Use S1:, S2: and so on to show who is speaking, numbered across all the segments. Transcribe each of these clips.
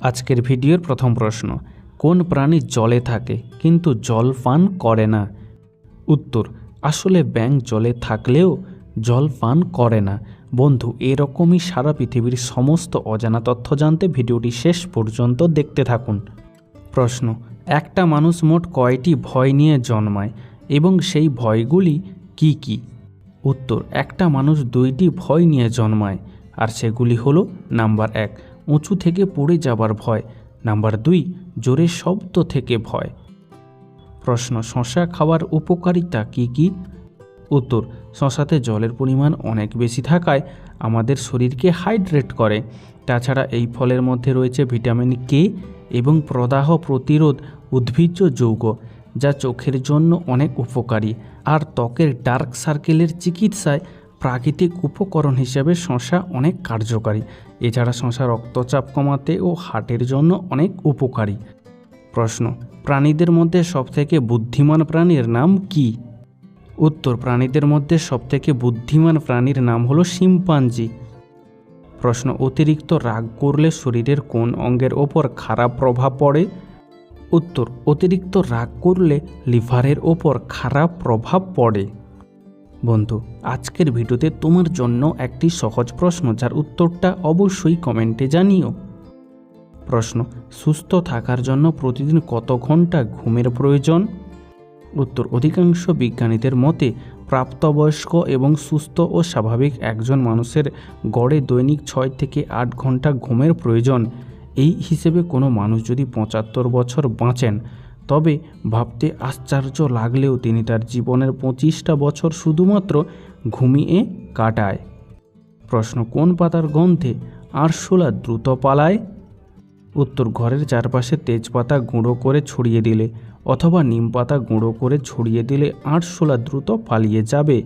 S1: আজকের ভিডিওর প্রথম প্রশ্ন, কোন প্রাণী জলে থাকে কিন্তু জল পান করে না? উত্তর, আসলে ব্যাঙ জলে থাকলেও জল পান করে না। বন্ধু, এরকমই সারা পৃথিবীর সমস্ত অজানা তথ্য জানতে ভিডিওটি শেষ পর্যন্ত দেখতে থাকুন। প্রশ্ন, একটা মানুষ মোট কয়টি ভয় নিয়ে জন্মায় এবং সেই ভয়গুলি কি কি? উত্তর, একটা মানুষ দুইটি ভয় নিয়ে জন্মায়, আর সেগুলি হলো নাম্বার এক উঁচু থেকে পড়ে যাবার ভয়। নাম্বার দুই, জোরে শব্দ থেকে ভয়। প্রশ্ন, শশা খাওয়ার উপকারিতা কি কি? উত্তর, শশাতে জলের পরিমাণ অনেক বেশি থাকায় আমাদের শরীরকে হাইড্রেট করে। তাছাড়া এই ফলের মধ্যে রয়েছে ভিটামিন কে এবং প্রদাহ প্রতিরোধ উদ্ভিজ্জ যৌগ, যা চোখের জন্য অনেক উপকারী। আর ত্বকের ডার্ক সার্কেলের চিকিৎসায় প্রাকৃতিক উপকরণ হিসেবে শশা অনেক কার্যকারী। এছাড়া শশা রক্তচাপ কমাতে ও হার্টের জন্য অনেক উপকারী। প্রশ্ন, প্রাণীদের মধ্যে সবথেকে বুদ্ধিমান প্রাণীর নাম কি? উত্তর, প্রাণীদের মধ্যে সবথেকে বুদ্ধিমান প্রাণীর নাম হলো শিম্পাঞ্জি। প্রশ্ন, অতিরিক্ত রাগ করলে শরীরের কোন অঙ্গের ওপর খারাপ প্রভাব পড়ে? উত্তর, অতিরিক্ত রাগ করলে লিভারের ওপর খারাপ প্রভাব পড়ে। বন্ধু, আজকের ভিডিওতে তোমার জন্য একটি সহজ প্রশ্ন, যার উত্তরটা অবশ্যই কমেন্টে জানিও। প্রশ্ন, সুস্থ থাকার জন্য প্রতিদিন কত ঘণ্টা ঘুমের প্রয়োজন? উত্তর, অধিকাংশ বিজ্ঞানীদের মতে প্রাপ্তবয়স্ক এবং সুস্থ ও স্বাভাবিক একজন মানুষের গড়ে দৈনিক ছয় থেকে আট ঘণ্টা ঘুমের প্রয়োজন। এই হিসেবে কোনো মানুষ যদি পঁচাত্তর বছর বাঁচেন তবে ভাবতে আশ্চর্য লাগলেও তিনি তার জীবনের পঁচিশটা বছর শুধুমাত্র ঘুমিয়ে কাটায়। প্রশ্ন, কোন পাতার গন্ধে আরশোলা দ্রুত পালায়? উত্তর, ঘরের চারপাশে তেজপাতা গুঁড়ো করে ছড়িয়ে দিলে অথবা নিম পাতা গুঁড়ো করে ছড়িয়ে দিলে আরশোলা দ্রুত পালিয়ে যাবে।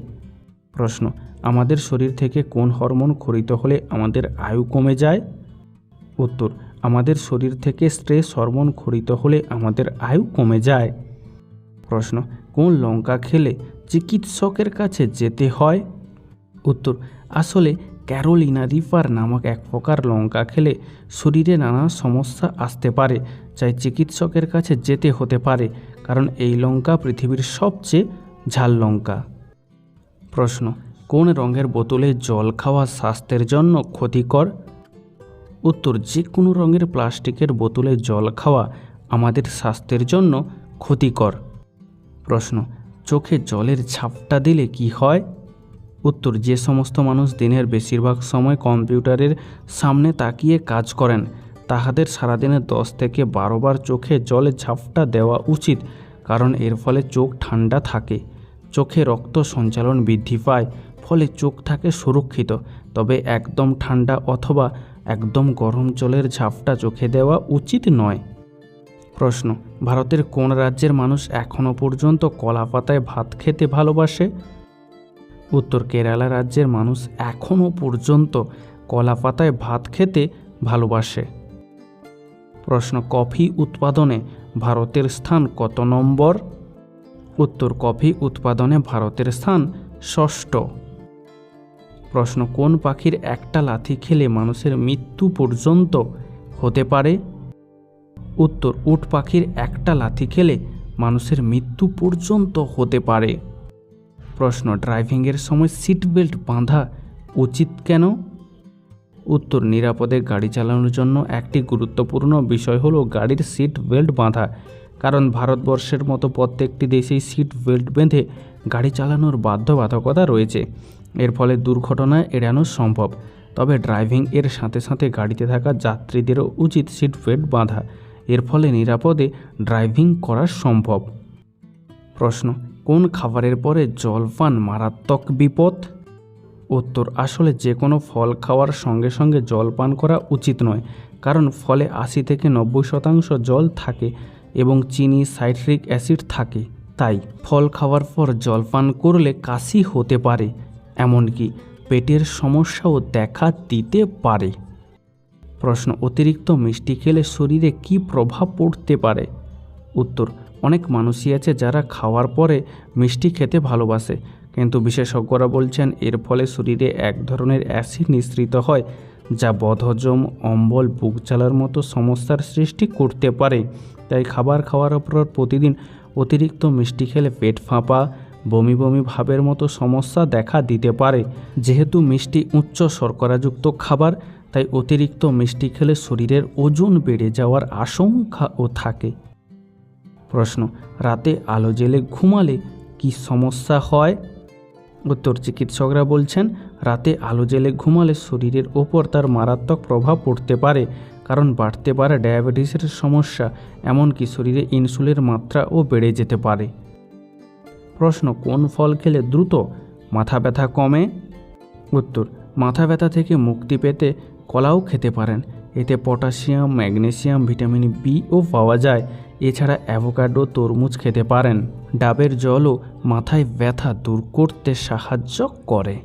S1: প্রশ্ন, আমাদের শরীর থেকে কোন হরমোন খরিত হলে আমাদের আয়ু কমে যায়? উত্তর আমাদের শরীর থেকে স্ট্রেস হরমোন খরিত হলে আমাদের আয়ু কমে যায়। প্রশ্ন, কোন লঙ্কা খেলে চিকিৎসকের কাছে যেতে হয়? উত্তর, আসলে ক্যারোলিনা রিপার নামক এক প্রকার লঙ্কা খেলে শরীরে নানা সমস্যা আসতে পারে, যাই চিকিৎসকের কাছে যেতে হতে পারে, কারণ এই লঙ্কা পৃথিবীর সবচেয়ে ঝাল লঙ্কা। প্রশ্ন, কোন রঙের বোতলে জল খাওয়া স্বাস্থ্যের জন্য ক্ষতিকর? উত্তর যে কোনো রঙের প্লাস্টিকের বোতলে জল খাওয়া আমাদের স্বাস্থ্যের জন্য ক্ষতিকর। প্রশ্ন, চোখে জলের ঝাপটা দিলে কি হয়? উত্তর, যে সমস্ত মানুষ দিনের বেশিরভাগ সময় কম্পিউটারের সামনে তাকিয়ে কাজ করেন, তাহাদের সারাদিনে দশ থেকে বারো বার চোখে জলে ঝাপটা দেওয়া উচিত, কারণ এর ফলে চোখ ঠান্ডা থাকে। চোখে রক্ত সঞ্চালন বৃদ্ধি পায়, ফলে চোখ থাকে সুরক্ষিত, তবে একদম ঠান্ডা অথবা একদম গরম জলের ঝাপটা চোখে দেওয়া উচিত নয়। প্রশ্ন, ভারতের কোন রাজ্যের মানুষ এখনও পর্যন্ত কলা পাতায় ভাত খেতে ভালোবাসে? উত্তর, কেরালা রাজ্যের মানুষ এখনও পর্যন্ত কলা পাতায় ভাত খেতে ভালোবাসে। প্রশ্ন, কফি উৎপাদনে ভারতের স্থান কত নম্বর? উত্তর, কফি উৎপাদনে ভারতের স্থান ষষ্ঠ। প্রশ্ন, কোন পাখির একটা লাথি খেলে মানুষের মৃত্যু পর্যন্ত হতে পারে? উত্তর, উট পাখির একটা লাথি খেলে মানুষের মৃত্যু পর্যন্ত হতে পারে। প্রশ্ন, ড্রাইভিংয়ের সময় সিট বেল্ট বাঁধা উচিত কেন? উত্তর, নিরাপদে গাড়ি চালানোর জন্য একটি গুরুত্বপূর্ণ বিষয় হলো গাড়ির সিট বেল্ট বাঁধা। কারণ ভারতবর্ষের মতো প্রত্যেকটি দেশেই সিট বেল্ট বেঁধে গাড়ি চালানোর বাধ্যবাধকতা রয়েছে। এর ফলে দুর্ঘটনা এড়ানো সম্ভব। তবে ড্রাইভিং এর সাথে সাথে গাড়িতে থাকা যাত্রীদেরও উচিত সিট বেল্ট বাঁধা। এর ফলে নিরাপদে ড্রাইভিং করা সম্ভব। প্রশ্ন, কোন খাবারের পরে জল পান মারাত্মক বিপদ? উত্তর, আসলে যে কোনো ফল খাওয়ার সঙ্গে সঙ্গে জল পান করা উচিত নয়, কারণ ফলে আশি থেকে নব্বই শতাংশ জল থাকে এবং চিনি, সাইট্রিক অ্যাসিড থাকে। তাই, ফল খাওয়ার পর জল পান করলে কাশি হতে পারে। এমনকি পেটের সমস্যাও দেখা দিতে পারে। প্রশ্ন, অতিরিক্ত মিষ্টি খেলে শরীরে কী প্রভাব পড়তে পারে? উত্তর, অনেক মানুষই আছে যারা খাওয়ার পরে মিষ্টি খেতে ভালোবাসে, কিন্তু বিশেষজ্ঞরা বলছেন এর ফলে শরীরে এক ধরনের অ্যাসিড নিঃসৃত হয়, যা বদহজম, অম্বল, বুক জ্বালার মতো সমস্যার সৃষ্টি করতে পারে। তাই খাবার খাওয়ার পর প্রতিদিন অতিরিক্ত মিষ্টি খেলে পেট ফাঁপা বমি বমি ভাবের মতো সমস্যা দেখা দিতে পারে। যেহেতু মিষ্টি উচ্চ শর্করাযুক্ত খাবার, তাই অতিরিক্ত মিষ্টি খেলে শরীরের ওজন বেড়ে যাওয়ার আশঙ্কাও থাকে। প্রশ্ন, রাতে আলো জেলে ঘুমালে কি সমস্যা হয়? উত্তর, চিকিৎসকরা বলছেন, রাতে আলো জেলে ঘুমালে শরীরের ওপর তার মারাত্মক প্রভাব পড়তে পারে, কারণ বাড়তে পারে ডায়াবেটিসের সমস্যা, এমনকি শরীরে ইনসুলিনের মাত্রাও বেড়ে যেতে পারে। প্রশ্ন, কোন ফল খেলে দ্রুত মাথা ব্যথা কমে? উত্তর, মাথা ব্যথা থেকে মুক্তি পেতে কলাও খেতে পারেন। এতে পটাশিয়াম, ম্যাগনেসিয়াম, ভিটামিন বিও পাওয়া যায়। এছাড়া অ্যাভোকাডো, তরমুজ খেতে পারেন। ডাবের জলও মাথায় ব্যথা দূর করতে সাহায্য করে।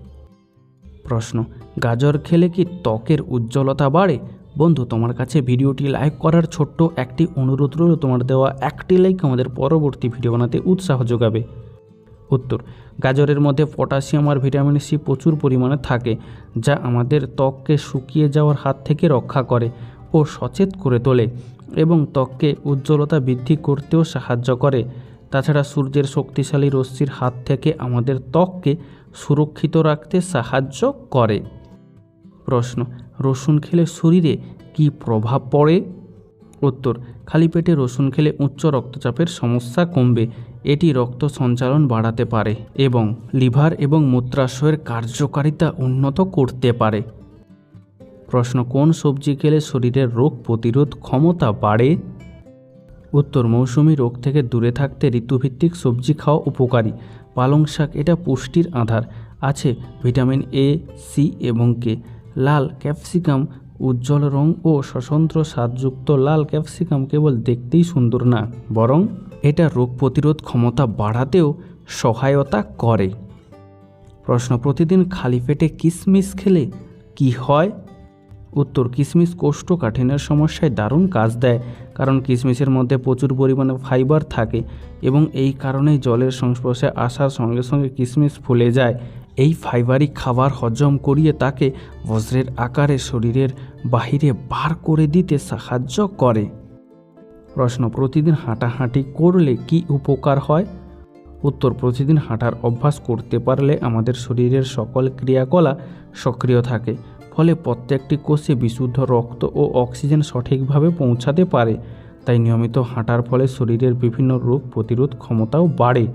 S1: প্রশ্ন, গাজর খেলে কি ত্বকের উজ্জ্বলতা বাড়ে? বন্ধু, তোমার কাছে ভিডিওটি লাইক করার ছোট্ট একটি অনুরোধ রইল। তোমার দেওয়া একটি লাইক আমাদের পরবর্তী ভিডিও বানাতে উৎসাহ যোগাবে। উত্তর। গাজরের মধ্যে পটাশিয়াম আর ভিটামিন সি প্রচুর পরিমাণে থাকে, যা আমাদের ত্বককে শুকিয়ে যাওয়ার হাত থেকে রক্ষা করে ও সচেত করে তোলে এবং ত্বককে উজ্জ্বলতা বৃদ্ধি করতেও সাহায্য করে। তাছাড়া সূর্যের শক্তিশালী রশ্মির হাত থেকে আমাদের ত্বককে সুরক্ষিত রাখতে সাহায্য করে। প্রশ্ন, রসুন খেলে শরীরে কি প্রভাব পড়ে? উত্তর, খালি পেটে রসুন খেলে উচ্চ রক্তচাপের সমস্যা কমবে। এটি রক্ত সঞ্চালন বাড়াতে পারে এবং লিভার এবং মূত্রাশয়ের কার্যকারিতা উন্নত করতে পারে। প্রশ্ন, কোন সবজি খেলে শরীরের রোগ প্রতিরোধ ক্ষমতা বাড়ে? উত্তর, মৌসুমি রোগ থেকে দূরে থাকতে ঋতুভিত্তিক সবজি খাওয়া উপকারী। পালং শাক, এটা পুষ্টির আধার। আছে ভিটামিন এ, সি এবং কে। লাল ক্যাপসিকাম উজ্জ্বল রং ও স্বতন্ত্র স্বাদযুক্ত লাল ক্যাপসিকাম কেবল দেখতেই সুন্দর না, বরং এটা রোগ প্রতিরোধ ক্ষমতা বাড়াতেও সহায়তা করে। প্রশ্ন, প্রতিদিন খালি পেটে কিশমিশ খেলে কি হয়? উত্তর কিশমিশ কোষ্ঠকাঠিন্যের সমস্যায় দারুণ কাজ দেয়, কারণ কিশমিশের মধ্যে প্রচুর পরিমাণে ফাইবার থাকে এবং এই কারণেই জলের সংস্পর্শে আসার সঙ্গে সঙ্গে কিশমিশ ফুলে যায়। এই ফাইবারি খাবার হজম করিয়ে তাকে বজ্রের আকারে শরীরের বাহিরে বার করে দিতে সাহায্য করে। প্রশ্ন, প্রতিদিন হাঁটাহাঁটি করলে কি উপকার হয়? উত্তর, প্রতিদিন হাঁটার অভ্যাস করতে পারলে আমাদের শরীরের সকল ক্রিয়াকলাপ সক্রিয় থাকে, ফলে প্রত্যেকটি কোষে বিশুদ্ধ রক্ত ও অক্সিজেন সঠিকভাবে পৌঁছাতে পারে। তাই নিয়মিত হাঁটার ফলে শরীরের বিভিন্ন রোগ প্রতিরোধ ক্ষমতাও বাড়ে।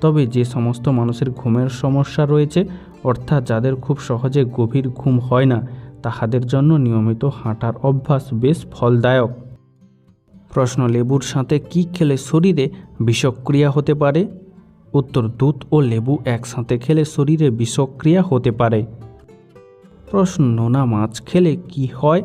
S1: তবে যে সমস্ত মানুষের ঘুমের সমস্যা রয়েছে, অর্থাৎ যাদের খুব সহজে গভীর ঘুম হয় না, তাহাদের জন্য নিয়মিত হাঁটার অভ্যাস বেশ ফলদায়ক। প্রশ্ন, লেবুর সাথে কি খেলে শরীরে বিষক্রিয়া হতে পারে? উত্তর, দুধ ও লেবু একসাথে খেলে শরীরে বিষক্রিয়া হতে পারে। প্রশ্ন, নোনা মাছ খেলে কি হয়?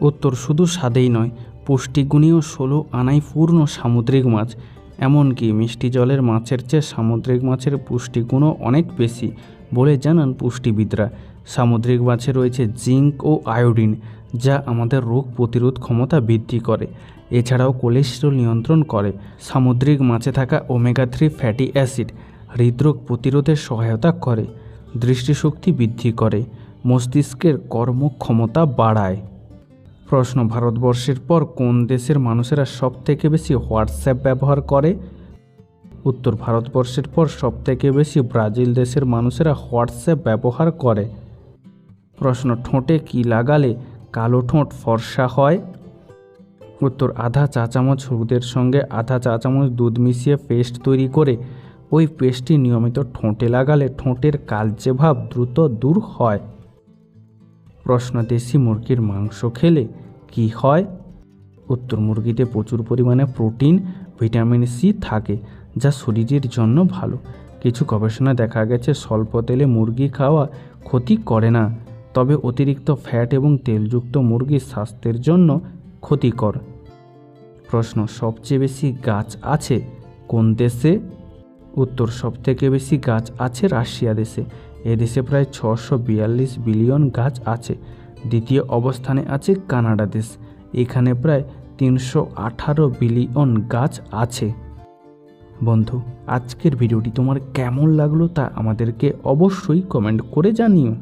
S1: উত্তর, শুধু স্বাদেই নয় পুষ্টিগুণীয় ষোলো আনাই পূর্ণ সামুদ্রিক মাছ। এমনকি মিষ্টি জলের মাছের চেয়ে সামুদ্রিক মাছের পুষ্টিগুণও অনেক বেশি বলে জানান পুষ্টিবিদরা। সামুদ্রিক মাছে রয়েছে জিঙ্ক ও আয়োডিন। যা আমাদের রোগ প্রতিরোধ ক্ষমতা বৃদ্ধি করে। এছাড়াও কোলেস্টেরল নিয়ন্ত্রণ করে। সামুদ্রিক মাছে থাকা ওমেগা থ্রি ফ্যাটি অ্যাসিড হৃদরোগ প্রতিরোধে সহায়তা করে। দৃষ্টিশক্তি বৃদ্ধি করে। মস্তিষ্কের কর্মক্ষমতা বাড়ায়। প্রশ্ন, ভারতবর্ষের পর কোন দেশের মানুষেরা সব থেকে বেশি হোয়াটসঅ্যাপ ব্যবহার করে? উত্তর, ভারতবর্ষের পর সব থেকে বেশি ব্রাজিল দেশের মানুষেরা হোয়াটসঅ্যাপ ব্যবহার করে। প্রশ্ন, ঠোঁটে কি লাগালে কালো ঠোঁট ফর্সা হয়। উত্তর, আধা চা চামচ হলুদের সঙ্গে আধা চা চামচ দুধ মিশিয়ে পেস্ট তৈরি করে ওই পেস্টটি নিয়মিত ঠোঁটে লাগালে ঠোঁটের কালচে ভাব দ্রুত দূর হয়। প্রশ্ন, দেশি মুরগির মাংস খেলে কি হয়? উত্তর, মুরগিতে প্রচুর পরিমাণে প্রোটিন, ভিটামিন সি থাকে যা শরীরের জন্য ভালো। কিছু গবেষণা দেখা গেছে, স্বল্প তেলে মুরগি খাওয়া ক্ষতি করে না। তবে অতিরিক্ত ফ্যাট এবং তেলযুক্ত মুরগি স্বাস্থ্যের জন্য ক্ষতিকর। প্রশ্ন, সবচেয়ে বেশি গাছ আছে কোন দেশে? উত্তর, সবথেকে বেশি গাছ আছে রাশিয়া দেশে। এদেশে প্রায় ছশো বিয়াল্লিশ বিলিয়ন গাছ আছে। দ্বিতীয় অবস্থানে আছে কানাডা দেশ। এখানে প্রায় তিনশো আঠারো বিলিয়ন গাছ আছে। বন্ধু, আজকের ভিডিওটি তোমার কেমন লাগল তা আমাদেরকে অবশ্যই কমেন্ট করে জানিও।